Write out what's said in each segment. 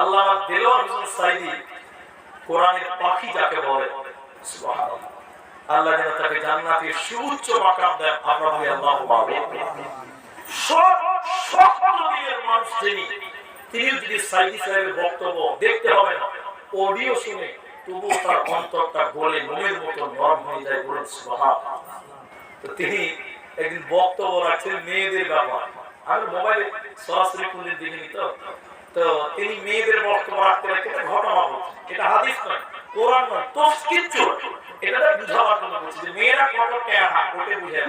আল্লাহ সাইদি কোরআনের পাখি যাকে বলে আল্লাহ যেন তাকে জান্নাতের সুউচ্চ মাকাম দেন মানুষ তিনি যদি সাইদি সাহেবের বক্তব্য দেখতে হবে না অডিও শুনে তবু তার অন্তরটা মোমের মতো নরম হয়ে যায় বলুন। তো তিনি একদিন বক্তব্য রাখছেন মেয়েদের ব্যাপার। আমি মোবাইলে সরাসরি কোনদিন দেখিনি তো। তো তিনি মেয়েদের বক্তব্য রাখতে রাখতে একটা ঘটনা বলছেন। এটা হাদিস নয়, কোরআন নয় তো কিচ্ছু এটা বুঝাবার জন্য বলছি যে মেয়েরা কত ট্যাহা ওকে বুঝে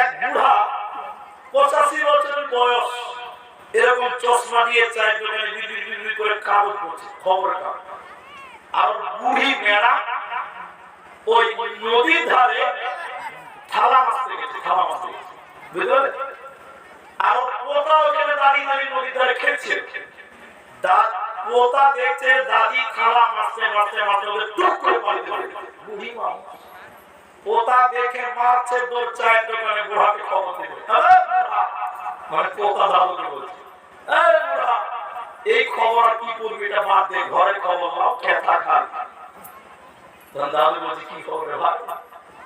এক বুড়া পঁচাশি বছরের বয়স, এরকম চশমা দিয়ে চায়ের দোকানে বিড়ি বিড়ি করে কাগজ পড়ছে খবরের কাগজ। আর বুড়ি মেয়েরা ওই নদীর ধারে থালা মাছতে গেছে থালা মাছতে গেছে বুঝতে পারলে? আর পোতা ওখানে পোতা দেখছে দাদি মাছতে ওদের টুক করে পারে বুড়ি মা। পোতা দেখে মারছে দৌড় চায়ের দোকানে বুড়াকে খবর দিবে। মানে পোতা বলছে। এই খবর কি করবি এটা বাদ দে, ঘরে খবর নাও, খেতা খাই। দাদু বলছে, কি খবর ভাই?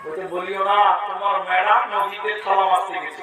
বলতে বলিও না, তোমার ম্যাডাম নদীতে থালা মাছতে গেছে।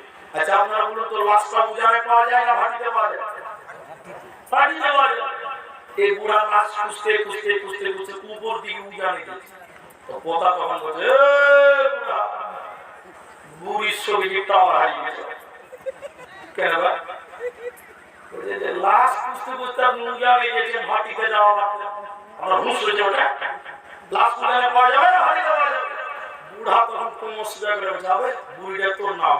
আচ্ছা আপনারা বলুন তো লাশটা বুঝানে পাওয়া যায় না ভাটিতে পাওয়া যায়? ভাটিতে পাওয়া যায়। এই বুড়া লাশ খুঁজতে খুঁজতে খুঁজতে খুঁজতে উপর দিকে উজানে গেছে। পোতা তখন বলছে "এ বুড়া, বুড়ির ছবিটি টাওয়ার হারিয়ে গেছে? কেন লাশ খুঁজতে খুঁজতে আপনি উজানে গেছেন ভাটিতে যাওয়া লাগবে আমার হুঁশ হয়েছে ওটা। লাশ উজানে পাওয়া যাবে না ভাটিতে পাওয়া যাবে? বুড়া তখন কোমর সোজা করে যাবে বুড়িটা তোর নাম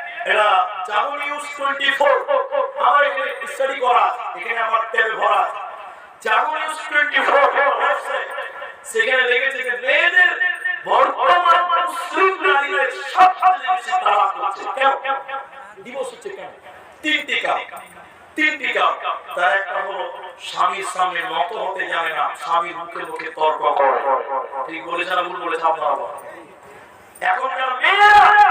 এরা জাগো নিউজ টোয়েন্টি ফোর আমার এখানে স্টাডি করা, এখানে আমার ট্যাবে ভরা। জাগো নিউজ টোয়েন্টি ফোর সেখানে লেগেছে যে মেয়েদের বর্তমান মুসলিম নারীদের সবচেয়ে বেশি তালাক হচ্ছে। কেন? দিবস হচ্ছে কেন? তিনটি কারণ। তিনটি কারণ। তার একটা হলো, স্বামীর সামনে নত হতে জানে না স্বামীর মুখে মুখে তর্ক করে। ঠিক বলেছে না ভুল বলেছে আপনারা এখনকার মেয়েরা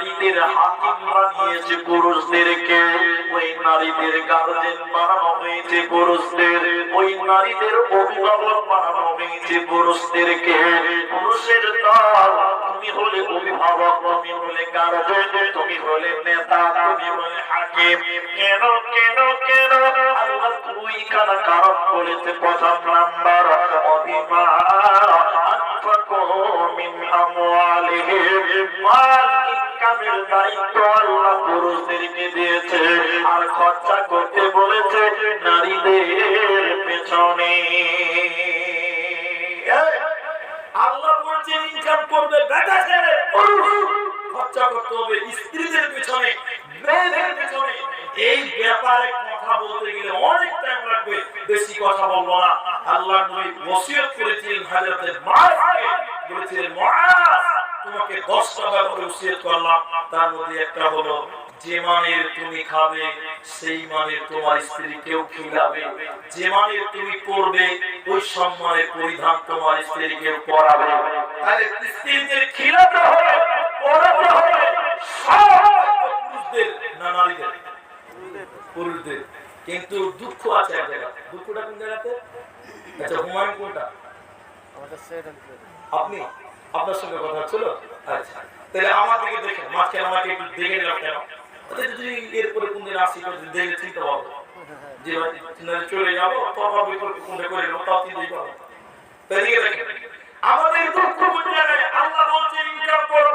নারীদের হাকিম বানিয়েছে পুরুষদেরকে। ওই নারীদের গার্জেন বানানো হয়েছে পুরুষদের। ওই নারীদের অভিভাবক বানানো হয়েছে পুরুষদেরকে। পুরুষের দল, তুমি হলে অভিভাবক, তুমি হলে গার্জেন তুমি হলে নেতা, তুমি হলে হাকিম। কেন কেন কেন? আল্লাহ দুই কারণ বলেছে, প্রথম নাম্বার অভিমা আনফাকু মিন আমওয়ালিহিম। মাল ইনকামের দায়িত্ব আল্লাহ পুরুষদেরকে দিয়েছে। আর খরচা করতে বলেছে নারীদের পেছনে। আল্লাহ বলছে, ইনকাম করবে বেটা ছেলে খরচা করতে হবে স্ত্রীদের পেছনে, মেয়েদের পেছনে। এই ব্যাপারে কথা বলতে গেলে অনেক টাইম লাগবে, বেশি কথা বলব না। আল্লাহ নবী ওসিয়ত করেছিলেন হযরতের মুআজকে বলেছিলেন মুআজ তোমাকে 10টা ব্যাপারে ওসিয়ত করলাম তার মধ্যে একটা হলো যে মানের তুমি খাবে সেই মানের তোমার স্ত্রীকেও খিলাবে। যে মানের তুমি পড়বে ওই সম্মানের পরিধান তোমার স্ত্রীকেও পরাবে তাহলে স্ত্রীদের খিলাতে হবে হবে পুরুষদের না নারীদের? পুরুষদের। কিন্তু দুঃখ আছে এক জায়গাতে দুঃখটা কোন জায়গাতে? আচ্ছা হুমায়ুন কোনটা? আপনি? আপনার সঙ্গে কথা ছিল তাহলে আমার দিকে দেখেন মাঝখানে আমাকে একটু দেখে নিলাম কেন? যদি এরপরে কোন আসি দেখে চিনতে পারব যে চলে যাব তখন বিকল্প কোনটা করে নেব তাও চিনতেই পারব তাই দেখেন আমাদের দুঃখ জায়গায় আল্লাহ বলছে ইনকাম করো।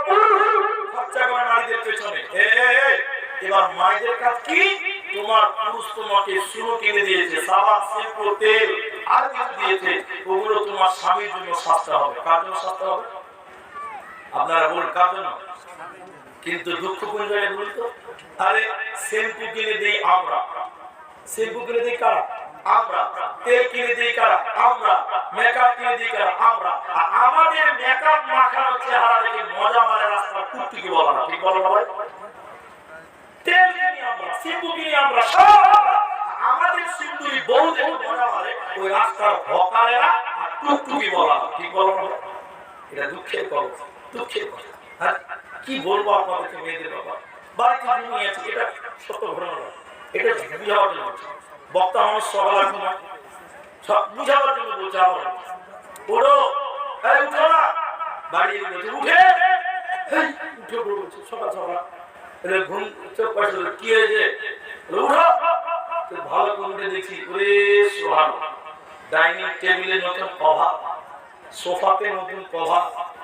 খরচা করো নারীদের পেছনে। এ, এ, এ, এবার মায়েদের কাজ কি? তোমার পুরুষ তোমাকে শুরু কিনে দিয়েছে সাবান শ্যাম্পু তেল আর দিয়েছে। ওগুলো তোমার স্বামীর জন্য সস্তা হবে। কার জন্য সস্তা হবে? আপনারা বলুন, কার জন্য? কিন্তু দুঃখ কোন বলুন তো। আরে শ্যাম্পু কিনে দিই আমরা। শ্যাম্পু কিনে দিই কারা? আমরা। তেল কিনে কারা? আমরা। মেকআপ কিনে কারা? আমরা। আর আমাদের মেকআপ মাখানো চেহারা দেখে মজা মারে রাস্তা বলা না ঠিক বলো না ভাই? তেল আমরা, শ্যাম্পু আমরা আমাদের সিন্দুরি দেখে মজা মারে, ওই রাস্তার হকারেরা আর টুকটুকি বলা না ঠিক বলো না এটা দুঃখের কথা দুঃখের কথা। কি বলব আপনাদেরকে মেয়েদের বাবা? বাড়িতে ঘুমিয়ে আছে, এটা সত্য ঘটনা। এটা বুঝাবার জন্য। বক্তা মানুষ সকাল ঘুমায়। বুঝাবার জন্য বলছে আমার উঠো বাড়ি বলছে, উঠে। উঠে বলছে সকাল সকাল। ঘুম কি হয়েছে? ওরে ডাইনিং টেবিলে নতুন কভার, সোফাতে নতুন কভার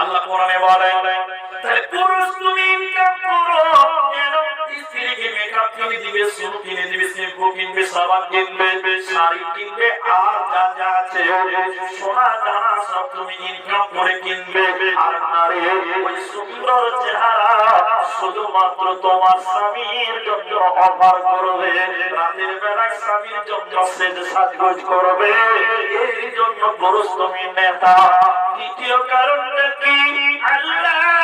আল্লাহ কোরআনে বলেন, তাহলে পুরুষ তুমি ইনকাম করো, কেন? স্ত্রীকে মেকআপ কিনে দিবে সুর কিনে দিবে শ্যাম্পু কিনবে, সাবান কিনবে, শাড়ি কিনবে, আর যা যা আছে সোনা দানা সব তুমি ইনকাম করে কিনবে। আর নারী ওই সুন্দর চেহারা শুধুমাত্র তোমার স্বামীর জন্য অফার করবে। রাতের বেলায় স্বামীর জন্য সেজ সাজগোজ করবে। এই জন্য পুরুষ তুমি নেতা। দ্বিতীয় কারণটা কি? আল্লাহ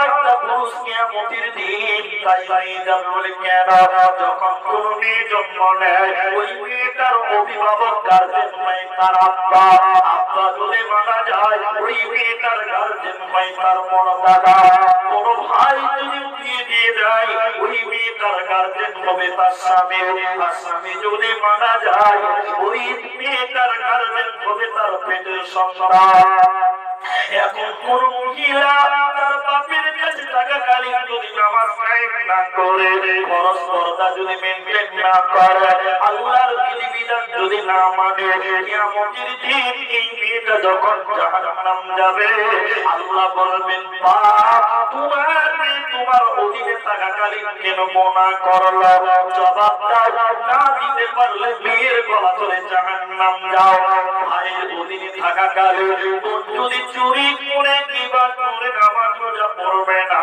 কিয়ামতের দিন দায়ী হয়ে বলে কেন। যখন কোন মেয়ে জন্ম নেয়, ওই মেয়েটার অভিভাবক গার্জেন হয় তার আব্বা। আব্বা যদি মারা যায়, ওই মেয়েটার গার্জেন হয় তার বড় দাদা কোন ভাই যদি বিয়ে দিয়ে দেয়, ওই মেয়েটার গার্জেন হবে তার স্বামী। আর স্বামী যদি মারা যায়, ওই মেয়েটার গার্জেন হবে তার পেটের সন্তান। এখন কোন মহিলা তার বাপের কাছে যদি নামাজ না করে। যদি করে। আল্লাহর বিধিবিধান যদি না মানে যখন যাবে, আল্লাহ বলবেন, বাপ, তোমার তোমার অধীনে থাকাকালীন কেন মনা করল। জবাব দাও না দিতে পারলে মেয়ের গলা ধরে জাহান্নাম যাও। ভাইয়ের অধীনে থাকাকালীন যদি চুরি করে কিবা করে নামাজ রোজা পড়বে না।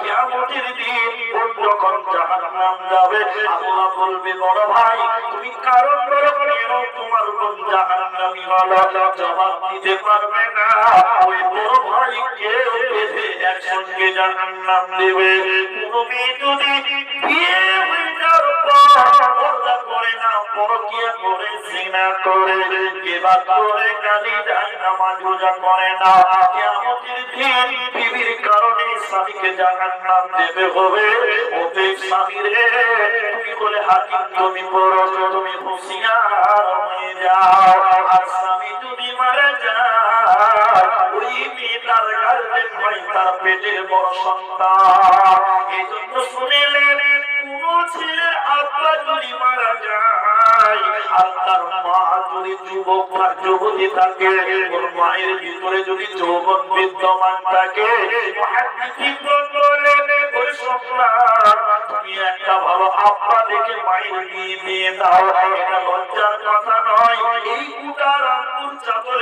কিয়ামতের দিন যখন জাহান্নাম যাবে, আল্লাহ বলবে, বড় ভাই, তুমি কারণ করো কেন তোমার বোন জাহান্নামী হলো? জবাব দিতে পারবে না। ওই বড় ভাই কেউ একসঙ্গে জাহান্নাম দেবে কোনো মেয়ে যদি বিয়ে হয়ে পর করে না, পরকিয়া করে জিনা করে গিবত করে, গালি দেয়, নামাজ রোজা করে না। কিয়ামতের দিন বিবির কারণে স্বামীকে জাহান্নাম দেবে হবে। ওতে স্বামী রে, তুমি বলে, হাকিম, তুমি বড় তুমি হুঁশিয়ার হয়ে যাও। আর স্বামী যদি মারা যায় ওই মেয়েটার গার্জেন হয় তার পেটের বড় সন্তান। এই জন্য কোন ছেলে আব্বা যদি মারা যায়, আর তার মা যদি যুবক বা যুবতী থাকে, ওর মায়ের ভিতরে যদি যৌবন বিদ্যমান থাকে তুমি একটা ভালো আব্বা দেখে মায়ের বিয়ে দিয়ে দাও। এটা লজ্জার কথা নয়। এই কুটার আঙ্গুর চাদরের লোকেরা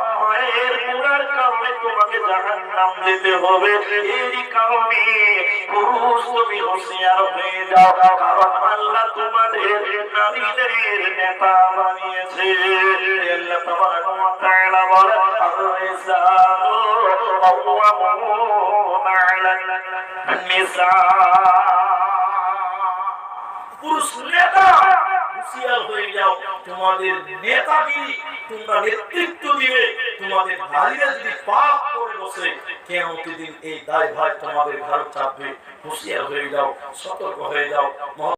মায়ের গুণার কারণে তোমাকে জাহান্নাম দিতে হবে। এই কারণে পুরুষ তুমি হুঁশিয়ার হয়ে যাও, কারণ আল্লাহ তোমাদের নারীদের নেতা বানিয়েছে। আল্লাহ তাবারক তাআলা বলে আর-রিসালু কাওয়ামুনা আলান নিসা পুরুষ নেতা, হুঁশিয়ার হয়ে যাও। তোমাদের নেতাগিরি, তোমরা নেতৃত্ব দিবে। তোমাদের নারীরা যদি পাপ করে বসে কেমন দিন এই দায় ভাই তোমাদের ঘর চাপবে। হুঁশিয়ার হয়ে যাও, সতর্ক হয়ে যাও।